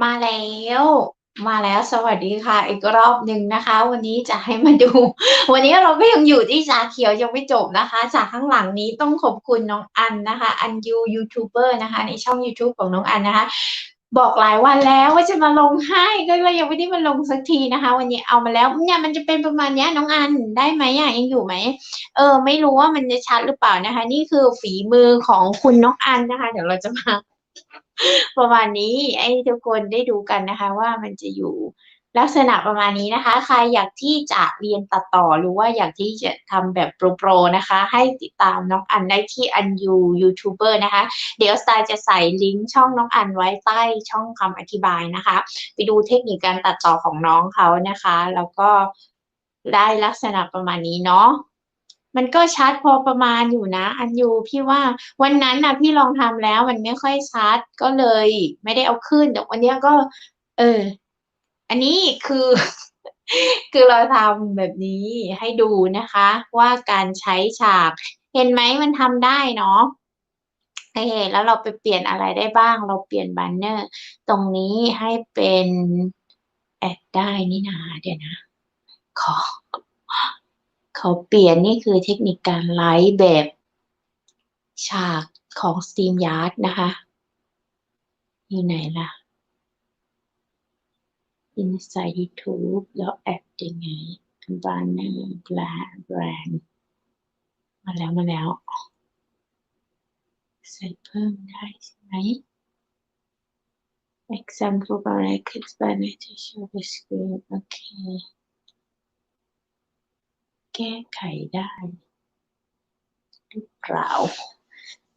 มาแล้ว มาแล้วสวัสดีค่ะ อีกรอบหนึ่งนะคะ วันนี้จะให้มาดู วันนี้เราก็ยังอยู่ที่ชาเขียวยังไม่จบนะคะ จากข้างหลังนี้ต้องขอบคุณน้องอันนะคะ อันยูยูทูบเบอร์นะคะ ในช่อง YouTube ของน้องอันนะคะบอกหลายวันแล้วว่าจะมาลงให้ก็เลยยังไม่ได้มาลงสักทีนะคะ วันนี้เอามาแล้วเนี่ยมันจะเป็นประมาณนี้น้องอันได้ไหมอะยังอยู่ไหมเออ ไม่รู้ว่ามันจะชัดหรือเปล่านะคะ นี่คือฝีมือของคุณน้องอันนะคะ เดี๋ยวเราจะมา ประมาณนี้ให้ทุกคนได้ดูกันนะคะ ว่ามันจะอยู่ลักษณะประมาณนี้นะคะ ใครอยากที่จะเรียนตัดต่อหรือว่าอยากที่จะทำแบบโปรๆนะคะ ให้ติดตามน้องอันได้ที่อันยูยูทูบเบอร์นะคะ เดี๋ยวสไตล์จะใส่ลิงก์ช่องน้องอันไว้ใต้ช่องคำอธิบายนะคะ ไปดูเทคนิคการตัดต่อของน้องเขานะคะ แล้วก็ได้ลักษณะประมาณนี้เนาะ มันก็ชัดพอประมาณอยู่นะ อันยูพี่ว่าวันนั้นนะพี่ลองทำแล้ว มันไม่ค่อยชัดก็เลย ไม่ได้เอาขึ้นแต่วันนี้ก็ เออ อันนี้คือ คือเราทำแบบนี้ให้ดูนะคะ ว่าการใช้ฉาก เห็นไหมมันทำได้เนาะโอเคแล้วเราไปเปลี่ยนอะไรได้บ้าง เราเปลี่ยนบันเนอร์ ตรงนี้ให้เป็นแอดได้นี่นาเดี๋ยวนะ ขอ เขาเปลี่ยนนี่คือเทคนิคการไลฟ์แบบฉากของ StreamYard นะคะ อยู่ไหนล่ะ Inside YouTube แล้วแอดยังไง Banner Brand Brand มาแล้วมาแล้ว ใส่เพิ่มได้ใช่ไหม Example Banner Click Banner to show the screen โอเค แก้ไขได้หรือเปล่า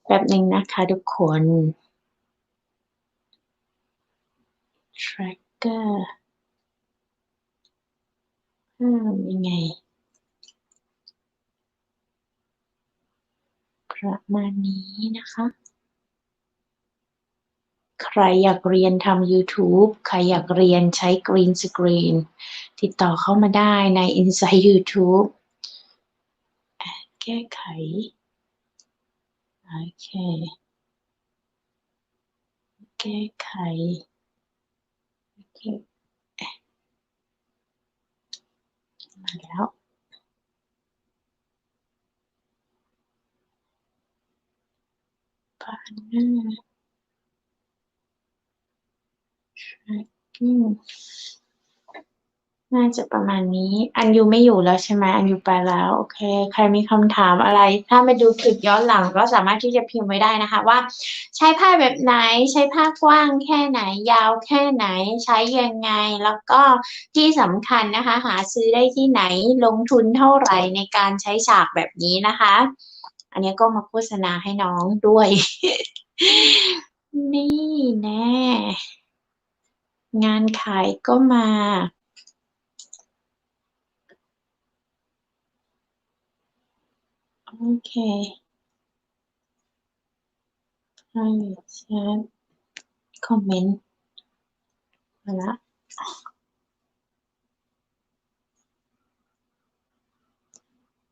แบบหนึ่งนะคะทุกคน tracker เพิ่มยังไง ประมาณนี้นะคะ ใครอยากเรียนทำ YouTube ใครอยากเรียนใช้ Green Screen ติดต่อเข้ามาได้ใน Inside YouTube แก้ไข โอเค แก้ไขโอเคมาแล้ว partner tracking น่าจะประมาณนี้ อันยูไม่อยู่แล้วใช่ไหมอันยูไปแล้ว โอเค ใครมีคำถามอะไร ถ้ามาดูคลิปย้อนหลังก็สามารถที่จะพิมพ์ไว้ได้นะคะ ว่า ใช้ผ้าแบบไหน ใช้ผ้ากว้างแค่ไหน ยาวแค่ไหน ใช้ยังไง แล้วก็ที่สำคัญนะคะ หาซื้อได้ที่ไหน ลงทุนเท่าไหร่ในการใช้ฉากแบบนี้นะคะ อันนี้ก็มาโฆษณาให้น้องด้วย นี่แน่งานขายก็มา โอเค private chat คอมเมนต์มาละ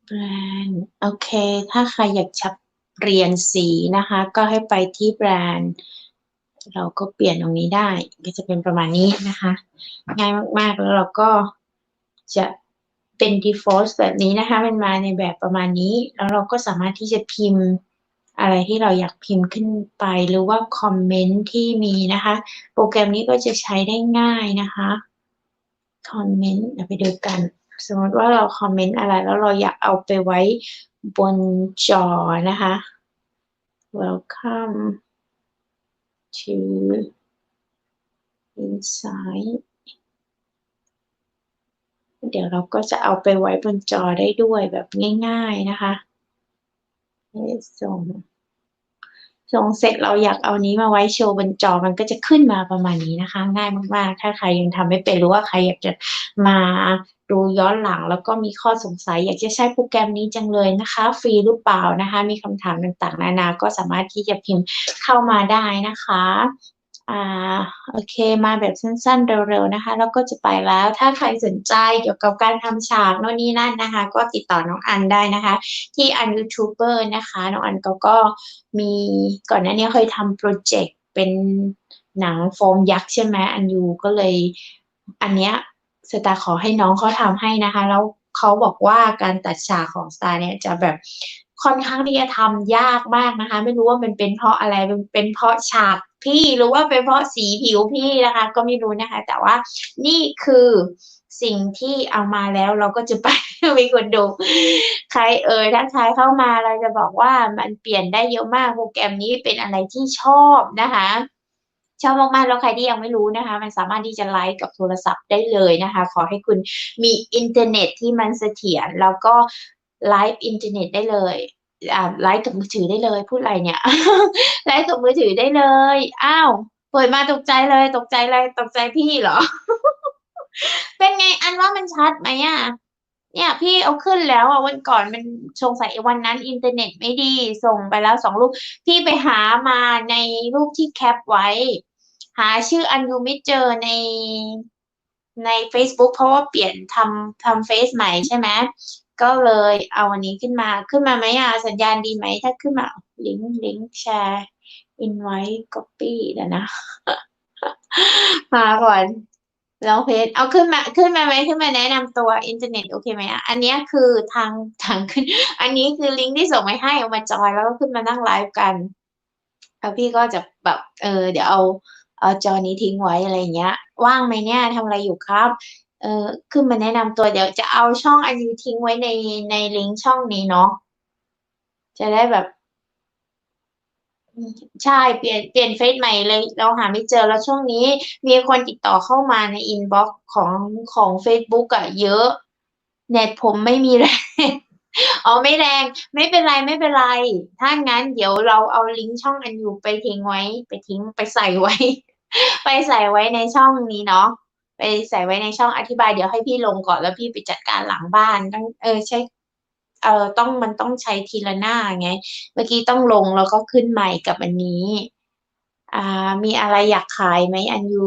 แบรนด์โอเค ถ้าใครอยากชับเรียนสีนะคะ ก็ให้ไปที่แบรนด์ เราก็เปลี่ยนตรงนี้ได้ ก็จะเป็นประมาณนี้นะคะ ง่ายมาก ๆ แล้วเราก็จะ เป็น default แบบนี้นะคะ มันมาในแบบประมาณนี้ แล้วเราก็สามารถที่จะพิมพ์อะไรที่เราอยากพิมพ์ขึ้นไป หรือว่าคอมเมนต์ที่มีนะคะ โปรแกรมนี้ก็จะใช้ได้ง่ายนะคะคอมเมนต์เดี๋ยวไปดูกัน สมมติว่าเราคอมเมนต์อะไร แล้วเราอยากเอาไปไว้บนจอนะคะ welcome to inside เดี๋ยวเราก็จะเอาไปไว้บนจอได้ด้วยแบบง่าย ๆนะคะส่งส่งเสร็จเราอยากเอานี้มาไว้โชว์บนจอมันก็จะขึ้นมาประมาณนี้นะคะ ง่ายมากๆ ถ้าใครยังทำไม่เป็นหรือว่าใครอยากจะมาดูย้อนหลังแล้วก็มีข้อสงสัย อยากจะใช้โปรแกรมนี้จังเลยนะคะ ฟรีหรือเปล่านะคะ มีคำถามต่างๆ นานาก็สามารถที่จะพิมพ์เข้ามาได้นะคะ อ่าโอเคมาแบบสั้นๆ เร็วๆนะคะ แล้วก็จะไปแล้ว ถ้าใครสนใจเกี่ยวกับการทำฉากโน่นนี่นั่นนะคะ ก็ติดต่อน้องอันได้นะคะ ที่อันยูทูบเบอร์นะคะ น้องอันก็ก็มีก่อนหน้านี้เคยทำโปรเจกต์เป็นหนังโฟมยักษ์ใช่ไหมอันยูก็เลย อันเนี้ยสตาร์ขอให้น้องเขาทำให้นะคะ แล้วเขาบอกว่าการตัดฉากของสตาร์เนี่ยจะแบบ ค่อนข้างที่จะทำยากมากนะคะ ไม่รู้ว่ามันเป็นเพราะอะไรเป็นเป็นเพราะฉากพี่หรือว่าเป็นเพราะสีผิวพี่นะคะ ก็ไม่รู้นะคะ แต่ว่านี่คือสิ่งที่เอามาแล้วเราก็จะไปมีคนดู ใครเอ่ยถ้าใครเข้ามาเราจะบอกว่ามันเปลี่ยนได้เยอะมากโปรแกรมนี้เป็นอะไรที่ชอบนะคะชอบมากๆแล้วใครที่ยังไม่รู้นะคะ มันสามารถที่จะไลฟ์กับโทรศัพท์ได้เลยนะคะ ขอให้คุณมีอินเทอร์เน็ตที่มันเสถียรแล้วก็ ไลฟ์อินเทอร์เน็ตได้เลยไลฟ์กับมือถือได้เลยพูดอะไรเนี่ยไลฟ์กับมือถือได้เลยอ้าวเปิดมาตกใจเลย ตกใจเลยตกใจพี่เหรอ เป็นไงอันว่ามันชัดไหมอะเนี่ย พี่เอาขึ้นแล้วอะวันก่อนมันสงใสัยวันนั้นอินเทอร์เน็ตไม่ดี ส่งไปแล้วสองรูป พี่ไปหามาในรูปที่แคปไว้ หาชื่ออันยูไม่เจอในใน Facebook เพราะว่าเปลี่ยนทำทำเฟซใหม่ใช่ไหม ก็เลยเอาอันนี้ขึ้นมาขึ้นมาไหมอะสัญญาณดีไหมถ้าขึ้นมาลิงก์ลิงก์แชร์อินไว้ก๊อปปี้เดี๋ยวนะ มาก่อนลองเพจเอาขึ้นมาขึ้นมาไหมขึ้นมาแนะนำตัวอินเทอร์เน็ตโอเคไหมอะอันนี้คือทางทางขึ้น อันนี้คือลิงก์ที่ส่งไปให้เอามาจอยแล้วก็ขึ้นมานั่งไลฟ์กันแล้วพี่ก็จะแบบเออเดี๋ยวเอาเอาจอนี้ทิ้งไว้อะไรเงี้ย ว่างไหมเนี่ยทำอะไรอยู่ครับ เออขึ้นมาแนะนำตัวเดี๋ยวจะเอาช่องอันนี้ทิ้งไว้ในในลิงก์ช่องนี้เนาะจะได้แบบ ใช่เปลี่ยนเปลี่ยนเฟซใหม่เลย เราหาไม่เจอแล้วช่วงนี้ มีคนติดต่อเข้ามาในอินบ็อกซ์ของของ Facebook อะเยอะ เน็ตผมไม่มีแรงอ๋อไม่แรง ไม่เป็นไรไม่เป็นไร ถ้างั้นเดี๋ยวเราเอาลิงก์ช่องอันอยู่ไปทิ้งไว้ ไปทิ้งไปใส่ไว้ ไปใส่ไว้ในช่องนี้เนาะ ไปใส่ไว้ในช่องอธิบายเดี๋ยวให้พี่ลงก่อนแล้วพี่ไปจัดการหลังบ้านต้องเออใช่เออต้องมันต้องใช้ทีละหน้าไง เมื่อกี้ต้องลงแล้วก็ขึ้นใหม่กับอันนี้อ่ามีอะไรอยากขายไหมอันยู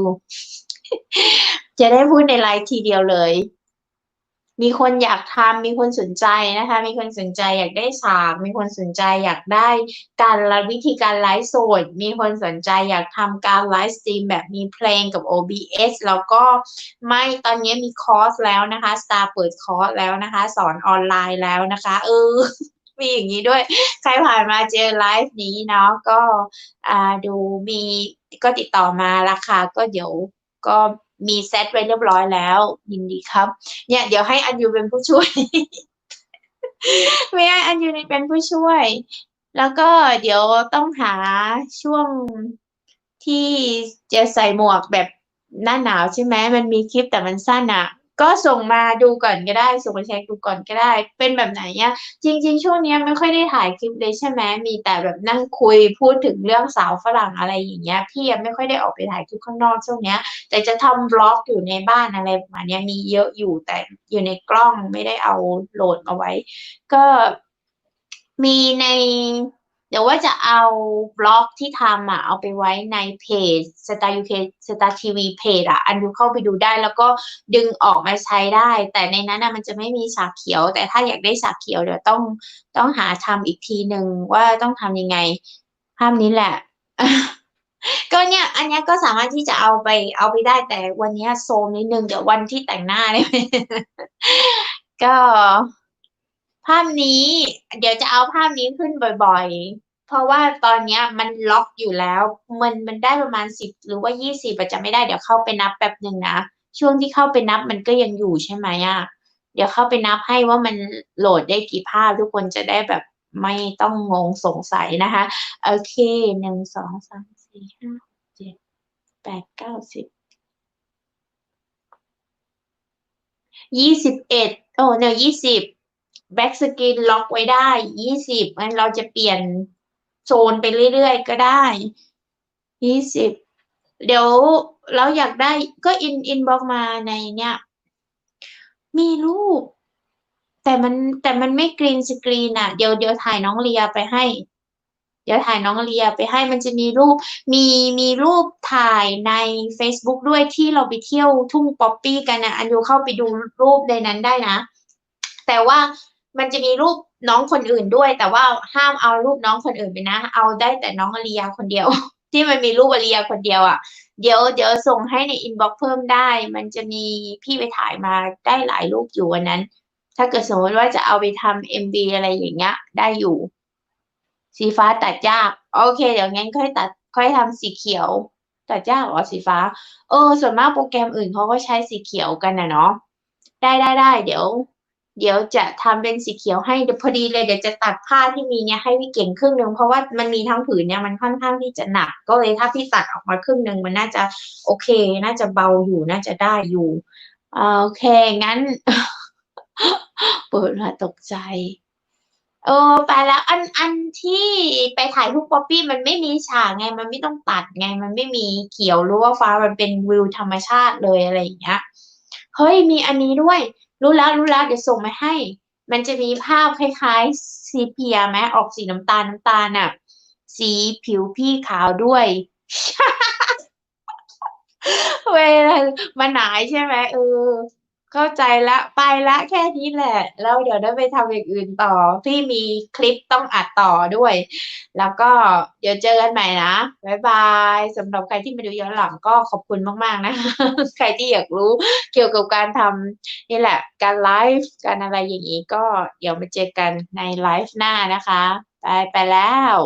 จะได้พูดในไลฟ์ทีเดียวเลย มีคนอยากทำมีคนสนใจนะคะ มีคนสนใจอยากได้ฉาก มีคนสนใจอยากได้การวิธีการไลฟ์สด มีคนสนใจอยากทำการไลฟ์สตรีมแบบมีเพลงกับ OBS แล้วก็ไม่ตอนนี้มีคอร์สแล้วนะคะ Star เปิดคอร์สแล้วนะคะ สอนออนไลน์แล้วนะคะ เออมีอย่างนี้ด้วย ใครผ่านมาเจอไลฟ์นี้เนาะก็อ่าดูมีก็ติดต่อมาราคาก็เดี๋ยวก็ มีเซตไว้เรียบร้อยแล้ว ยินดีครับ เนี่ย เดี๋ยวให้อันยูเป็นผู้ช่วย ไม่ให้อันยูเป็นผู้ช่วย แล้วก็เดี๋ยวต้องหาช่วงที่จะใส่หมวกแบบหน้าหนาวใช่ไหมมันมีคลิปแต่มันสั้นอะ ก็ส่งมาดูก่อนก็ได้ ส่งมาแชร์ดูก่อนก็ได้ เป็นแบบไหนเนี่ยจริง ๆ ช่วงนี้ไม่ค่อยได้ถ่ายคลิปเลยใช่ไหมมีแต่แบบนั่งคุยพูดถึงเรื่องสาวฝรั่งอะไรอย่างเงี้ยพี่ยังไม่ค่อยได้ออกไปถ่ายคลิปข้างนอกช่วงเนี้ย แต่จะทำบล็อกอยู่ในบ้านอะไรประมาณเนี้ยมีเยอะอยู่แต่อยู่ในกล้องไม่ได้เอาโหลดมาไว้ ก็มีใน เดี๋ยวว่าจะเอาบล็อกที่ทำอะเอาไปไว้ในเพจ Star UK Star TV เพจอะ อันดูเข้าไปดูได้แล้วก็ดึงออกมาใช้ได้ แต่ในนั้นอะมันจะไม่มีฉากเขียว แต่ถ้าอยากได้ฉากเขียวเดี๋ยวต้องต้องหาทำอีกทีหนึ่งว่าต้องทำยังไง ภาพนี้แหละ ก็เนี่ย อันนี้ก็สามารถที่จะเอาไปเอาไปได้แต่วันนี้โซมนิดนึงเดี๋ยววันที่แต่งหน้าได้ไหมก็ ภาพนี้เดี๋ยวจะเอาภาพนี้ขึ้นบ่อยๆ เพราะว่าตอนเนี้ยมันล็อกอยู่แล้ว มันมันได้ประมาณสิบหรือว่ายี่สิบอาจจะไม่ได้เดี๋ยวเข้าไปนับแป๊บหนึ่งนะ ช่วงที่เข้าไปนับมันก็ยังอยู่ใช่ไหมอะเดี๋ยวเข้าไปนับให้ว่ามันโหลดได้กี่ภาพทุกคนจะได้แบบไม่ต้องงงสงสัยนะคะ โอเคหนึ่งสองสามสี่ห้าเจ็ดแปดเก้าสิบยี่สิบเอ็ดโอ้เนยี่สิบ แบ็กสกรีนล็อกไว้ได้ยี่สิบงั้นเราจะเปลี่ยนโซนไปเรื่อยๆก็ได้ยี่สิบเดี๋ยวเราอยากได้ก็อินอินบอกมาในเนี้ยมีรูป แต่มันแต่มันไม่กรีนสกรีนอะ เดี๋ยวเดี๋ยวถ่ายน้องเลียไปให้ เดี๋ยวถ่ายน้องเลียไปให้มันจะมีรูป มีมีรูปถ่ายใน Facebook ด้วยที่เราไปเที่ยวทุ่งป๊อปปี้กันนะอันยูเข้าไปดูรูปในนั้นได้นะ แต่ว่า มันจะมีรูปน้องคนอื่นด้วย แต่ว่าห้ามเอารูปน้องคนอื่นไปนะ เอาได้แต่น้องอลียาคนเดียว ที่มันมีรูปอลียาคนเดียวอะเดี๋ยวเดี๋ยวส่งให้ในอินบ็อกซ์เพิ่มได้ มันจะมีพี่ไปถ่ายมาได้หลายรูปอยู่วันนั้น ถ้าเกิดสมมติว่าจะเอาไปทำเอ็มบีอะไรอย่างเงี้ย ได้อยู่ สีฟ้าตัดยาก โอเค เดี๋ยวงั้นค่อยตัด ค่อยทำสีเขียวตัดยากเหรอสีฟ้า เออ ส่วนมากโปรแกรมอื่นเขาก็ใช้สีเขียวกันนะเนาะได้ได้ได้เดี๋ยว เดี๋ยวจะทำเป็นสีเขียวให้เดี๋ยวพอดีเลยเดี๋ยวจะตัดผ้าที่มีเนี่ยให้พี่เก่งครึ่งหนึ่งเพราะว่ามันมีทั้งผืนเนี่ยมันค่อนข้างที่จะหนัก ก็เลยถ้าพี่ตัดออกมาครึ่งหนึ่งมันน่าจะโอเค น่าจะเบาอยู่น่าจะได้อยู่โอเคงั้น เปิดมาตกใจเออไปแล้วอันอันที่ไปถ่ายรูปป๊อปปี้มันไม่มีฉากไง มันไม่ต้องตัดไง มันไม่มีเขียวหรือว่าฟ้ามันเป็นวิวธรรมชาติเลยอะไรอย่างเงี้ยเฮ้ยมีอันนี้ด้วย รู้แล้วรู้แล้วเดี๋ยวส่งมาให้ มันจะมีภาพคล้ายๆซีเพียไหมออกสีน้ำตาลน้ำตาลน่ะ สีผิวพี่ขาวด้วยเวลามาหนายใช่ไหมเออ เข้าใจละไปละแค่นี้แหละ แล้วเดี๋ยวได้ไปทำอย่างอื่นต่อ พี่มีคลิปต้องอัดต่อด้วย แล้วก็เดี๋ยวเจอกันใหม่นะบ๊ายบายสำหรับใครที่มาดูย้อนหลังก็ขอบคุณมากๆนะคะใครที่อยากรู้เกี่ยวกับการทำนี่แหละ การไลฟ์การอะไรอย่างนี้ก็เดี๋ยวมาเจอกันในไลฟ์หน้านะคะ ไปไปแล้ว